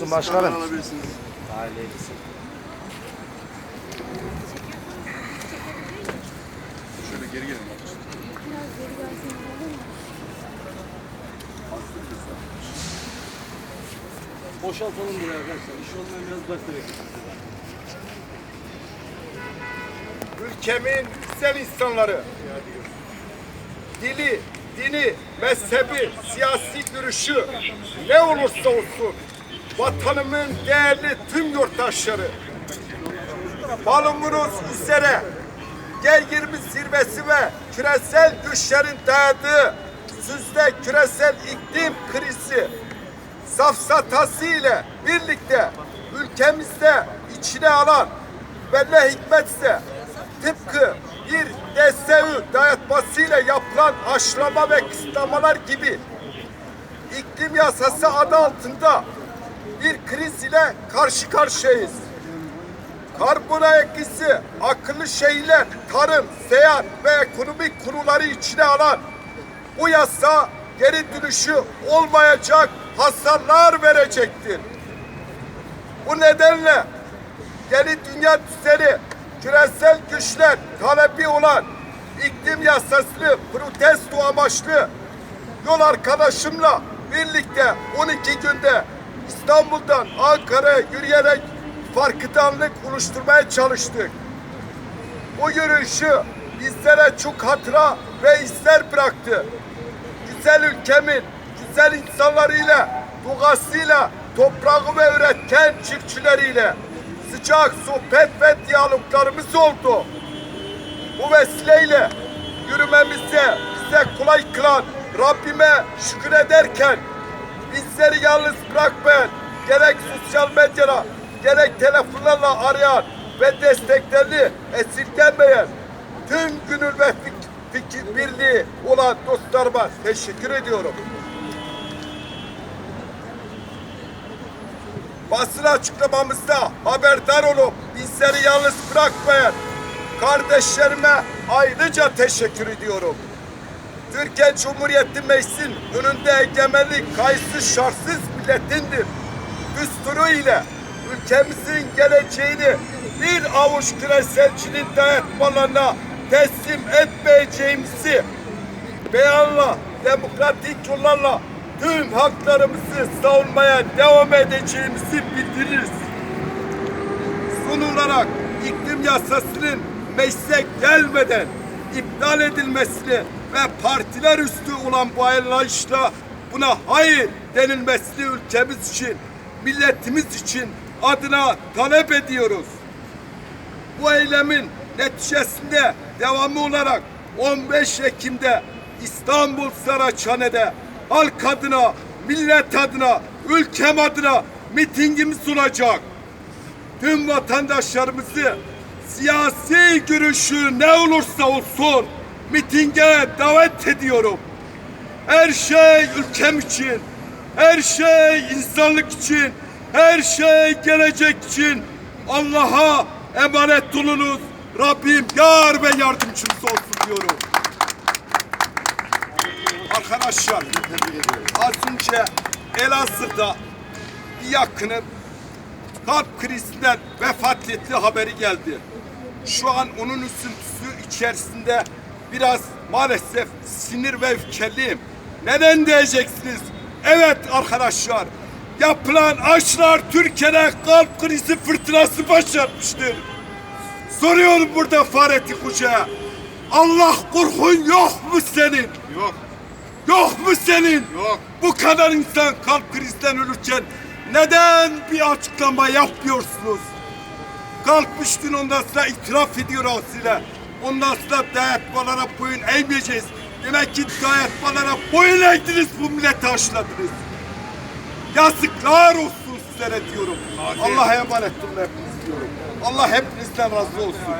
olsun başkanım. alabilirsiniz. Şöyle geri gelin. bak. Boşaltalım buraya arkadaşlar. İş olmayan biraz bıraktık. ülkemin güzel insanları, dili, dini, mezhebi, siyasi görüşü ne olursa olsun vatanımın değerli tüm yurttaşları malumunuz üzere G20 zirvesi ve küresel güçlerin dayadığı süzde küresel iklim krizi safsatası ile birlikte ülkemizde içine alan ve ne hikmetse tıpkı bir DSÜ dayatmasıyla yapılan aşılama ve kısıtlamalar gibi iklim yasası adı altında bir kriz ile karşı karşıyayız. Karbon ayak izi, akıllı şehirler, tarım, seyahat ve ekonomik konuları içine alan bu yasa geri dönüşü olmayacak hasarlar verecektir. Bu nedenle yeni dünya düzeni küresel güçler talebi olan iklim yasasını protesto amaçlı yol arkadaşımla birlikte 12 günde İstanbul'dan Ankara'ya yürüyerek farkındalık oluşturmaya çalıştık. Bu yürüyüşü bizlere çok hatıra ve izler bıraktı. Güzel ülkemin, güzel insanlarıyla, doğasıyla, toprağı ve üretken çiftçileriyle sıcak sohbet ve diyaloglarımız oldu. Bu vesileyle yürümemize bize kolay kılan Rabbime şükür ederken bizleri yalnız bırakmayan gerek sosyal medyada gerek telefonlarla arayan ve desteklerini esirgemeyen tüm gönül ve fik- fikir birliği olan dostlarıma teşekkür ediyorum. basın açıklamamızda haberdar olup bizleri yalnız bırakmayan kardeşlerime ayrıca teşekkür ediyorum. Türkiye Cumhuriyeti Meclisi'nin önünde egemenlik kayıtsız şartsız milletindir. Düsturu ile ülkemizin geleceğini bir avuç küreselcinin dayatmalarına teslim etmeyeceğimizi beyanla, demokratik yollarla tüm haklarımızı savunmaya devam edeceğimizi bildiririz. Son olarak iklim yasasının meclise gelmeden iptal edilmesini ve partiler üstü olan bu anlayışla buna hayır denilmesini ülkemiz için, milletimiz için adına talep ediyoruz. Bu eylemin neticesinde devamı olarak 15 Ekim'de İstanbul Saraçhane'de halk adına, millet adına, ülkem adına mitingimiz olacak. Tüm vatandaşlarımızı siyasi görüşü ne olursa olsun mitinge davet ediyorum. Her şey ülkem için, her şey insanlık için, her şey gelecek için Allah'a emanet olunuz. Rabbim yar ve yardımcımız olsun diyorum. Arkadaşlar az önce Elazığ'da bir yakınım kalp krizinden vefat etti haberi geldi. Şu an onun üzüntüsü içerisinde biraz maalesef sinir ve öfkeliyim. Neden diyeceksiniz? Evet arkadaşlar yapılan aşılar Türkiye'de kalp krizi fırtınası başlatmıştır. Soruyorum burada Fahrettin Hoca'ya. Allah korkun yok mu senin? Yok. Yok mu senin? Yok. Bu kadar insan kalp krizinden ölürken neden bir açıklama yapmıyorsunuz? Kalkmıştın ondan sonra itiraf ediyor ağzıyla. Ondan sonra dayatmalara boyun eğmeyeceğiz. Demek ki dayatmalara boyun eğdiniz bu milleti aşıladınız. Yazıklar olsun sizlere diyorum. Allah'a emanet olun hepiniz diyorum. Allah hepinizden razı olsun.